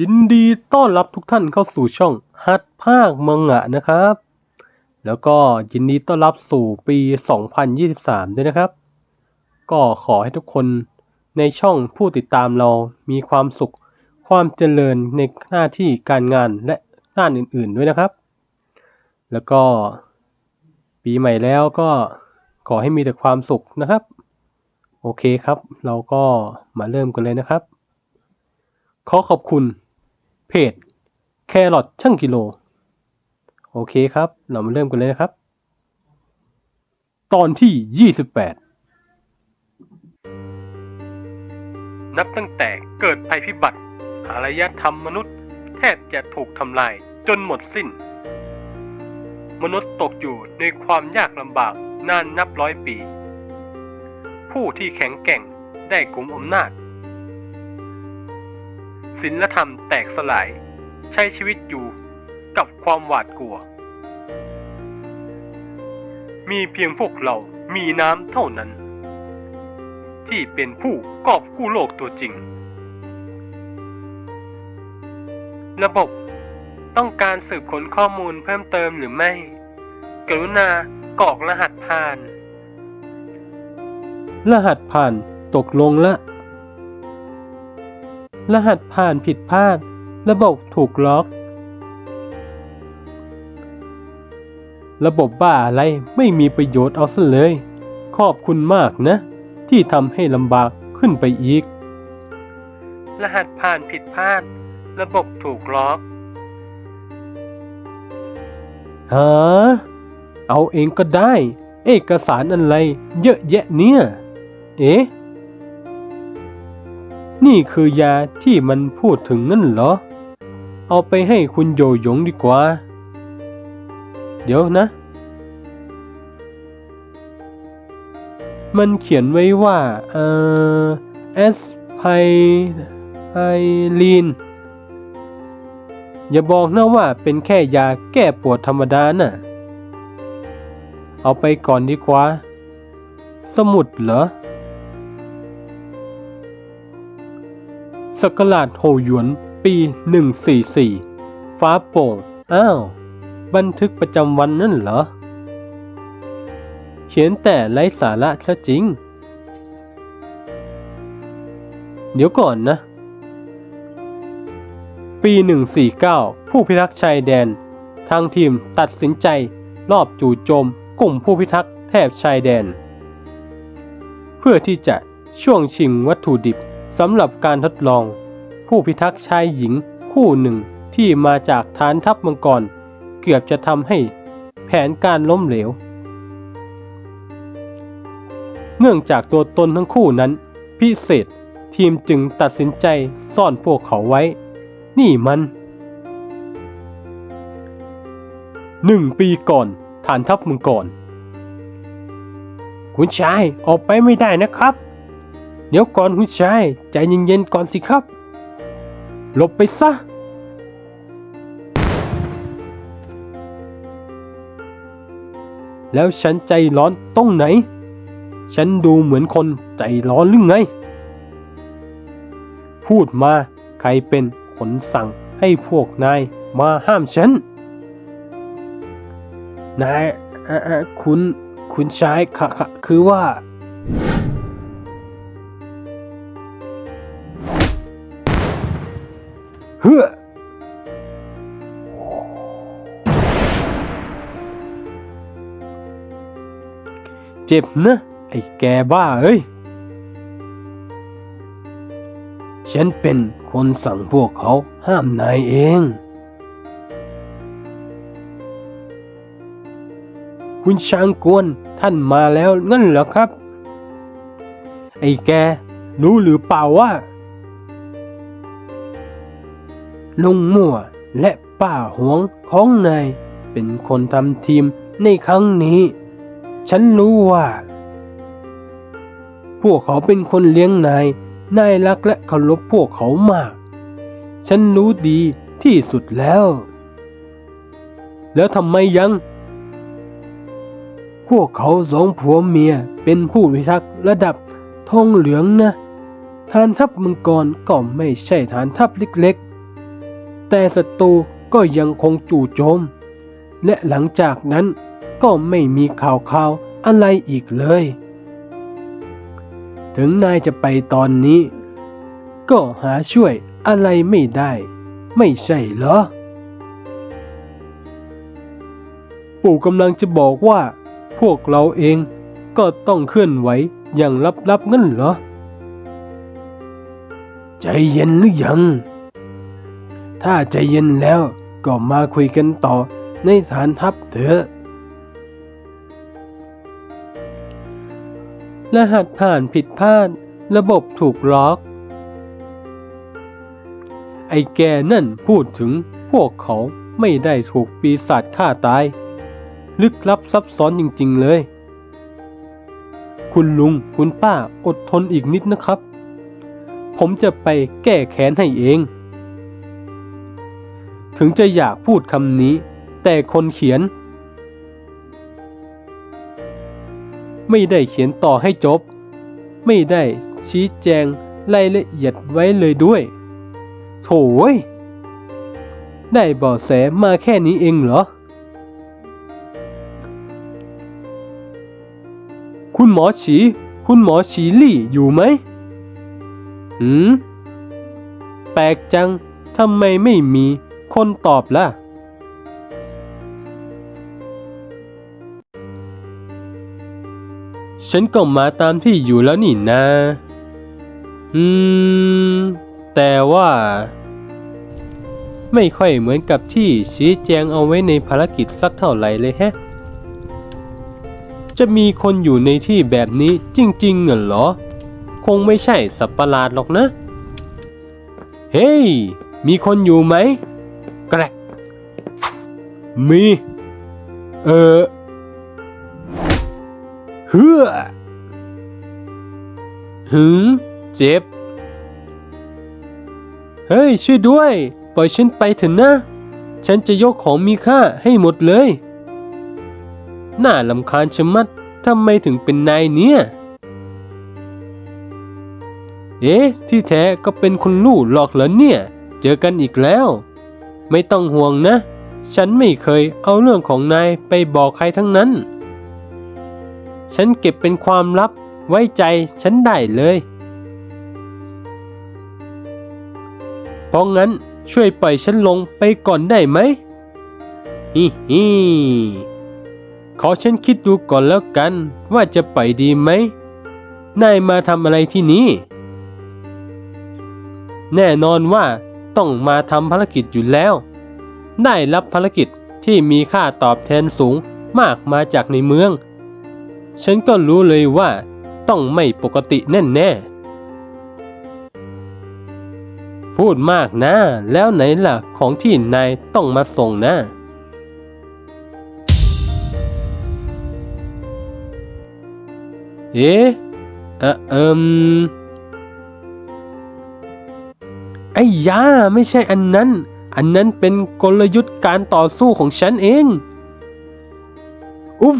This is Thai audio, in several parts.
ยินดีต้อนรับทุกท่านเข้าสู่ช่องฮัดภาคมังงะนะครับ แล้วก็ยินดีต้อนรับสู่ปี 2023 ด้วยนะครับ ก็ขอให้ทุกคนในช่องผู้ติดตามเรามีความสุข ความเจริญในหน้าที่การงานและด้านอื่นๆด้วยนะครับ แล้วก็ปีใหม่แล้วก็ขอให้มีแต่ความสุขนะครับ โอเคครับ เราก็มาเริ่มกันเลยนะครับ ขอขอบคุณ เพจแครอทช่างกิโล โอเคครับ เรามาเริ่มกันเลยนะครับ ตอนที่ 28 นับตั้งแต่เกิดภัยพิบัติอารยธรรมมนุษย์ แทบจะถูกทำลายจนหมดสิ้น มนุษย์ตกอยู่ในความยากลำบากนานนับร้อยปี ผู้ที่แข็งแกร่งได้กลุ่มอำนาจ ศีลธรรมแตกสลาย ใช้ชีวิตอยู่กับความหวาดกลัว มีเพียงพวกเรามีน้ำเท่านั้น ที่เป็นผู้กอบกู้โลกตัวจริง ระบบต้องการสืบค้นข้อมูลเพิ่มเติมหรือไม่ กรุณากรอกรหัสผ่าน รหัสผ่านตกลงละ รหัสผ่านผิดพลาด ระบบถูกล็อก ระบบบ้าอะไรไม่มีประโยชน์เอาซะเลย ขอบคุณมากนะ ที่ทำให้ลำบากขึ้นไปอีก รหัสผ่านผิดพลาด ระบบถูกล็อกฮะเอาเองก็ได้ เอกสารอะไร เยอะแยะเนี่ย เอ๊ะ นี่คือยาที่มันพูดถึงงั้นเหรอ เอาไปให้คุณโยหยงดีกว่า เดี๋ยวนะ มันเขียนไว้ว่า เอ่อแอสไพไอลีน อย่าบอกนะว่าเป็นแค่ยาแก้ปวดธรรมดาน่ะ เอาไปก่อนดีกว่า สมุดเหรอ ศักราชโหหยวน ปี 144 ฟ้าโป่ง อ้าว บันทึกประจำวันนั่นเหรอ เขียนแต่ไร้สาระซะจริง เดี๋ยวก่อนนะ ปี 149 ผู้พิทักษ์ชายแดน ทางทีมตัดสินใจรอบจู่โจม กลุ่มผู้พิทักษ์แถบชายแดน เพื่อที่จะช่วงชิงวัตถุดิบ สำหรับการทดลอง ผู้พิทักษ์ชายหญิงคู่หนึ่งที่มาจากฐานทัพมังกร เกือบจะทำให้แผนการล้มเหลว เนื่องจากตัวตนทั้งคู่นั้น พิเศษทีมจึงตัดสินใจซ่อนพวกเขาไว้ นี่มันหนึ่งปีก่อนฐานทัพมังกรคุณชายออกไปไม่ได้นะครับ ดี๋ยวก่อนคุณชายใจเย็นๆก่อนสิครับ หลบไปซะ แล้วฉันใจร้อนตรงไหน ฉันดูเหมือนคนใจร้อนหรือไง พูดมาใครเป็นคนสั่งให้พวกนายมาห้ามฉัน นายคุณคุณชายค่ะคือว่า เจ็บนะไอ้แกบ้าเอ้ย ฉันเป็นคนสั่งพวกเขาห้ามนายเอง คุณช้างกวนท่านมาแล้วงั้นเหรอครับ ไอ้แกรู้หรือเปล่าว่าลุงมั่วและป้าหวงของนายเป็นคนทำทีมในครั้งนี้ ฉันรู้ว่า พวกเขาเป็นคนเลี้ยงนาย นายรักและเคารพพวกเขามาก ฉันรู้ดีที่สุดแล้ว แล้วทำไมยัง พวกเขาสองผัวเมียเป็นผู้พิทักษ์ระดับทองเหลืองนะ ฐานทัพมังกรก็ไม่ใช่ฐานทัพเล็กๆ แต่ศัตรูก็ยังคงจู่โจม และหลังจากนั้น ก็ไม่มีข่าวข่าวอะไรอีกเลย ถึงนายจะไปตอนนี้ ก็หาช่วยอะไรไม่ได้ ไม่ใช่เหรอ ปู่กำลังจะบอกว่า พวกเราเองก็ต้องเคลื่อนไหวอย่างลับๆงั้นเหรอ ใจเย็นหรือยัง ถ้าใจเย็นแล้วก็มาคุยกันต่อในฐานทัพเถอะ รหัสผ่านผิดพลาด ระบบถูกล็อก ไอ้แกนั่นพูดถึงพวกเขาไม่ได้ถูกปีศาจฆ่าตาย ลึกลับซับซ้อนจริงๆเลย คุณลุงคุณป้าอดทนอีกนิดนะครับ ผมจะไปแก้แค้นให้เอง ถึงจะอยากพูดคำนี้ แต่คนเขียน ไม่ได้เขียนต่อให้จบ ไม่ได้ชี้แจงรายละเอียดไว้เลยด้วย โถ่เว้ยได้เบาะแสมาแค่นี้เองเหรอ คุณหมอฉี คุณหมอฉีลี่อยู่ไหมหืม แปลกจัง ทำไมไม่มีคนตอบล่ะ ฉันก็มาตามที่อยู่แล้วนี่นะ อืม แต่ว่า ไม่ค่อยเหมือนกับที่ชี้แจงเอาไว้ในภารกิจสักเท่าไหร่เลยแฮะ จะมีคนอยู่ในที่แบบนี้จริงๆเหรอ คงไม่ใช่สัตว์ประหลาดหรอกนะ เฮ้ย มีคนอยู่ไหม แกรกมี เออ ฮือหืมเจ็บ เฮ้ย ช่วยด้วย ปล่อยฉันไปเถอะนะ ฉันจะยกของมีค่าให้หมดเลย น่าลำคาญชะมัดทำไมถึงเป็นนายเนี่ย เอ๊ะ ที่แท้ก็เป็นคุณลู่หลอกเหรอเนี่ย เจอกันอีกแล้ว ไม่ต้องห่วงนะ ฉันไม่เคยเอาเรื่องของนายไปบอกใครทั้งนั้น ฉันเก็บเป็นความลับไว้ใจฉันได้เลย เพราะงั้นช่วยปล่อยฉันลงไปก่อนได้ไหมฮิฮิขอฉันคิดดูก่อนแล้วกันว่าจะปล่อยดีไหม นายมาทำอะไรที่นี่ แน่นอนว่าต้องมาทำภารกิจอยู่แล้ว ได้รับภารกิจที่มีค่าตอบแทนสูงมากมาจากในเมือง ฉันก็รู้เลยว่าต้องไม่ปกติแน่แน่ๆพูดมากนะ แล้วไหนล่ะของที่นายต้องมาส่งนะ เอ๊ะเออเอิมไอ้ยาไม่ใช่อันนั้น อันนั้นเป็นกลยุทธ์การต่อสู้ของฉันเอง อุ๊บ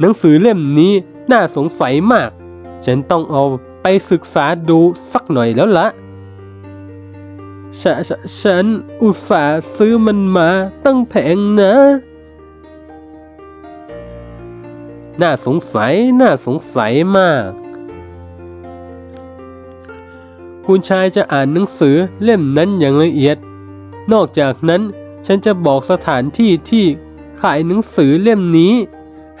หนังสือเล่มนี้น่าสงสัยมาก ฉันต้องเอาไปศึกษาดูสักหน่อยแล้วละฉฉฉันอุตส่าห์ซื้อมันมาตั้งแพงนะ น่าสงสัย น่าสงสัยมาก คุณชายจะอ่านหนังสือเล่มนั้นอย่างละเอียด นอกจากนั้นฉันจะบอกสถานที่ที่ ขายหนังสือเล่มนี้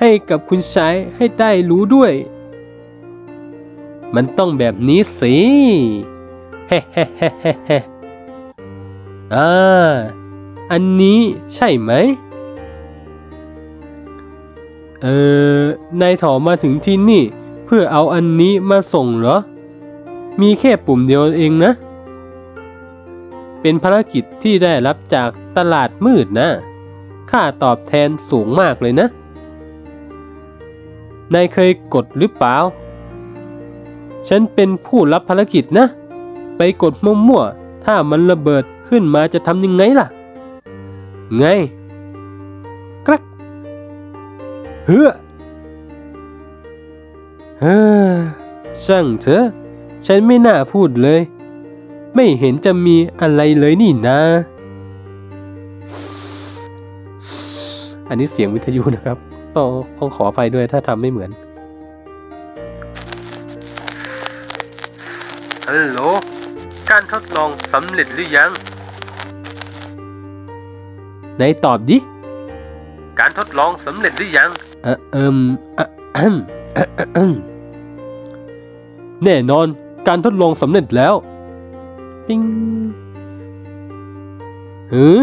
ให้กับคุณชายให้ได้รู้ด้วย มันต้องแบบนี้สิเฮ้เฮ้เฮ้เฮ้เฮอ่าอันนี้ใช่ไหม เออนายถอมาถึงที่นี่ เพื่อเอาอันนี้มาส่งเหรอ มีแค่ปุ่มเดียวเองนะ เป็นภารกิจที่ได้รับจากตลาดมืดนะ ค่าตอบแทนสูงมากเลยนะ นายเคยกดหรือเปล่า ฉันเป็นผู้รับภารกิจนะ ไปกดมั่วๆ ถ้ามันระเบิดขึ้นมาจะทำยังไงล่ะ ไง กรัก เฮ้อเฮ้อช่างเถอะ ฉันไม่น่าพูดเลย ไม่เห็นจะมีอะไรเลยนี่นะ อันนี้เสียงวิทยุนะครับต้องต้องขออภัยด้วยถ้าทำไม่เหมือน ฮัลโหล การทดลองสำเร็จหรือยัง ไหนตอบดิ การทดลองสำเร็จหรือยัง เออเอิมอะอะมอะอะอืมแน่นอน การทดลองสำเร็จแล้ว ปิ้งหือ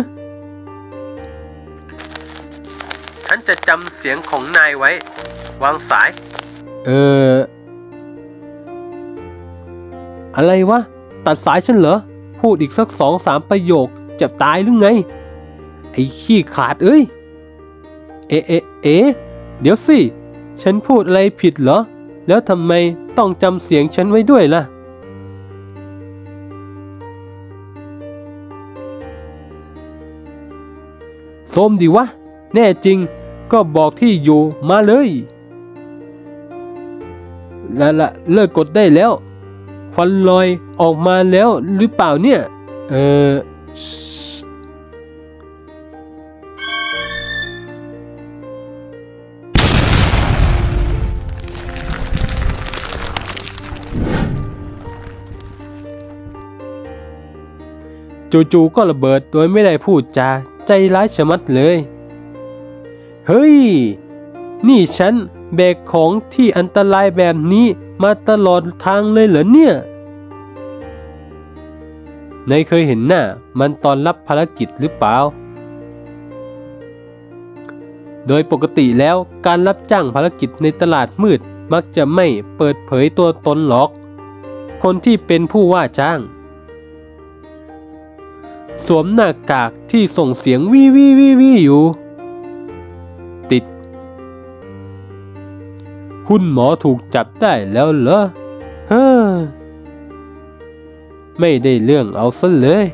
จะจำเสียงของนายไว้ วางสาย เออ อะไรวะ ตัดสายฉันเหรอ พูดอีกสักสองสามประโยคจะตายหรือไง ไอ้ขี้ขาดเอ้ย เอะเอะเอะเดี๋ยวสิ ฉันพูดอะไรผิดเหรอ แล้วทำไมต้องจำเสียงฉันไว้ด้วยล่ะโสมดีวะ แน่จริง ก็บอกที่อยู่มาเลยละละเลิกกดได้แล้วควันลอยออกมาแล้วหรือเปล่าเนี่ย เออจู่ๆก็ระเบิดโดยไม่ได้พูดจาใจร้ายชะมัดเลย เฮ้ย นี่ฉันแบกของที่อันตรายแบบนี้มาตลอดทางเลยเหรอเนี่ยนายเคยเห็นหน้ามันตอนรับภารกิจหรือเปล่า โดยปกติแล้วการรับจ้างภารกิจในตลาดมืดมักจะไม่เปิดเผยตัวตนหรอก คนที่เป็นผู้ว่าจ้าง สวมหน้ากากที่ส่งเสียงวิวิวิวิอยู่ คุณหมอถูกจับได้แล้วเหรอฮ้ไม่ได้เรื่องเอาซะเลย